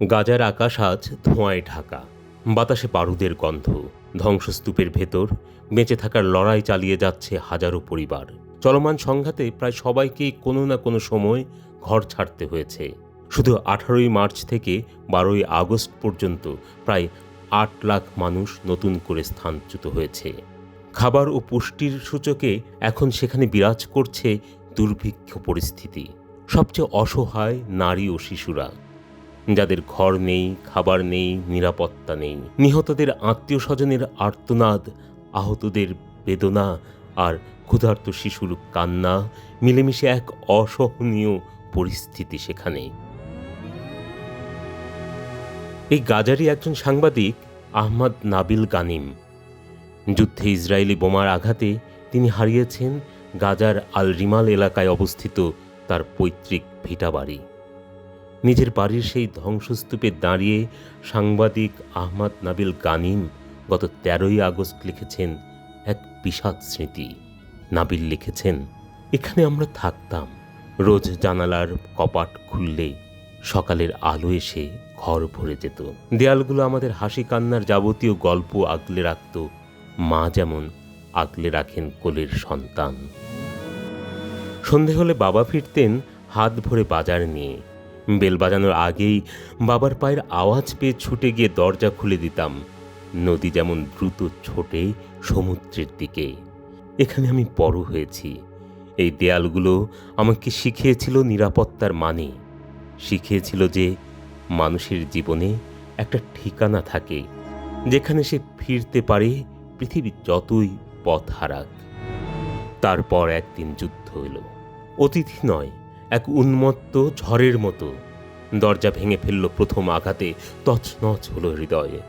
গাজার আকাশ আজ ধোঁয়ায় ঢাকা। বাতাসে বারুদের গন্ধ। ধ্বংসস্তূপের ভেতর বেঁচে থাকার লড়াই চালিয়ে যাচ্ছে হাজারো পরিবার। চলমান সংঘাতে প্রায় সবাইকেই কোনো না কোনো সময় ঘর ছাড়তে হয়েছে। শুধু আঠারোই মার্চ থেকে বারোই আগস্ট পর্যন্ত প্রায় আট লাখ মানুষ নতুন করে স্থানচ্যুত হয়েছে। খাবার ও পুষ্টির সূচকে এখন সেখানে বিরাজ করছে দুর্ভিক্ষ পরিস্থিতি। সবচেয়ে অসহায় নারী ও শিশুরা। যাদের ঘর নেই, খাবার নেই, নিরাপত্তা নেই। নিহতদের আত্মীয় স্বজনের আর্তনাদ, আহতদের বেদনা আর ক্ষুধার্ত শিশুর কান্না মিলেমিশে এক অসহনীয় পরিস্থিতি সেখানে। এই গাজারি একজন সাংবাদিক, আহমদ নাবিল গানিম। যুদ্ধে ইসরায়েলি বোমার আঘাতে তিনি হারিয়েছেন গাজার আল রিমাল এলাকায় অবস্থিত তার পৈতৃক ভিটাবাড়ি নিজের বাড়ির সেই ধ্বংসস্তূপে দাঁড়িয়ে সাংবাদিক আহমদ নাবিল গানিম গত তেরোই আগস্ট লিখেছেন এক বিষাদ স্মৃতি। নাবিল লিখেছেন, এখানে আমরা থাকতাম। রোজ জানালার কপাট খুললে সকালের আলো এসে ঘর ভরে যেত। দেয়ালগুলো আমাদের হাসি কান্নার যাবতীয় গল্প আগলে রাখত। মা যেমন আগলে রাখেন কোলের সন্তান। সন্ধে হলে বাবা ফিরতেন হাত ভরে বাজার নিয়ে। বেল বাজানোর আগেই বাবার পায়ের আওয়াজ পেয়ে ছুটে গিয়ে দরজা খুলে দিতাম। নদী যেমন দ্রুত ছোটে সমুদ্রের দিকে। এখানে আমি বড় হয়েছি। এই দেয়ালগুলো আমাকে শিখিয়েছিল নিরাপত্তার মানে। শিখিয়েছিল যে মানুষের জীবনে একটা ঠিকানা থাকে, যেখানে সে ফিরতে পারে পৃথিবী যতই পথ হারাক। তারপর একদিন যুদ্ধ এলো। অতিথি নয় এক উন্মত্ত ঝড়ের মতো। দরজা ভেঙে ফেলল প্রথম আঘাতে, তছনছ হলো হৃদয়ে।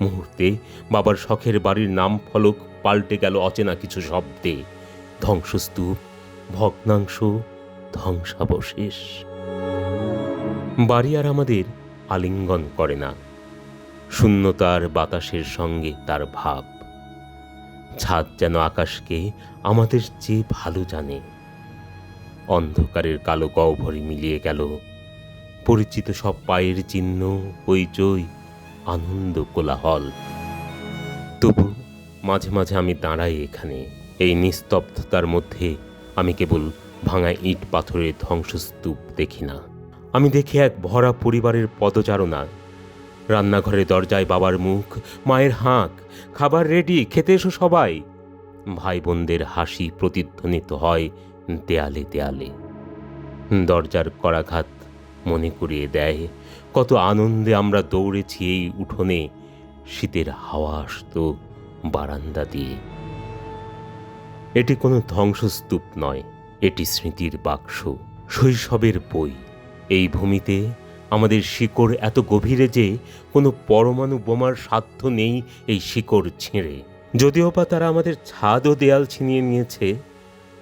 মুহূর্তে বাবার শখের বাড়ির নাম ফলক পাল্টে গেল অচেনা কিছু শব্দে। ধ্বংসস্তূপ, ভগ্নাংশ, ধ্বংসাবশেষ। বাড়ি আর আমাদের আলিঙ্গন করে না। শূন্যতার বাতাসের সঙ্গে তার ভাব। ছাদ যেন আকাশকে আমাদের চেয়ে ভালো জানে। অন্ধকারের কালো গহ্বরে মিলিয়ে গেল। পরিচিত সব পায়ের চিহ্ন, হইচই, আনন্দ, কোলাহল। তবু মাঝে মাঝে আমি দাঁড়াই এখানে, এই নিস্তব্ধতার মধ্যে আমি কেবল ভাঙা ইট পাথরের ধ্বংসস্তূপ দেখি না। আমি দেখি এক ভরা পরিবারের পদচারণা। রান্নাঘরে দরজায় বাবার মুখ, মায়ের হাঁক, খাবার রেডি, খেতে এসো সবাই। ভাই বোনদের হাসি প্রতিধ্বনিত হয় দেয়ালে দেয়ালে। দরজার করাঘাত মনে করিয়ে দেয়, কত আনন্দে আমরা দৌড়েছি এই উঠোনে। শীতের হাওয়া আসতো বারান্দা দিয়ে। এটি কোনো ধ্বংসস্তূপ নয়, এটি স্মৃতির বাক্স, শৈশবের বই। এই ভূমিতে আমাদের শিকড় এত গভীরে যে কোনো পরমাণু বোমার সাধ্য নেই এই শিকড় ছিঁড়ে। যদিও বা তারা আমাদের ছাদ ও দেয়াল ছিনিয়ে নিয়েছে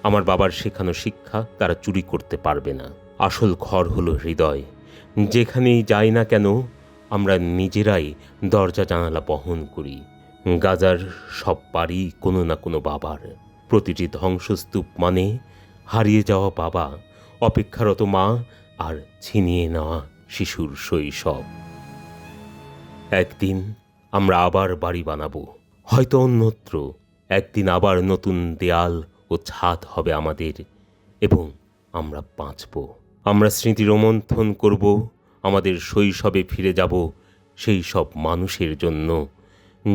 আমার বাবার শেখানো শিক্ষা তারা চুরি করতে পারবে না। আসল ঘর হলো হৃদয়। যেখানেই যাই না কেন, আমরা নিজেরাই দরজা জানালা বহন করি। গাজার সব বাড়ি কোনো না কোনো বাবার। প্রতিটি ধ্বংসস্তূপ মানে হারিয়ে যাওয়া বাবা, অপেক্ষারত মা আর ছিনিয়ে নেওয়া শিশুর শৈশব। একদিন আমরা আবার বাড়ি বানাবো, হয়তো অন্যত্র। একদিন আবার নতুন দেয়াল ও ছাদ হবে আমাদের এবং আমরা বাঁচব। আমরা স্মৃতি রোমন্থন করব, আমাদের শৈশবে ফিরে যাব সেই সব মানুষের জন্য।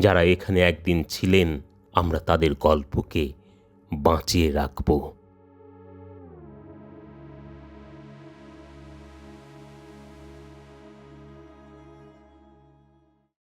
যারা এখানে একদিন ছিলেন, আমরা তাদের গল্পকে বাঁচিয়ে রাখব।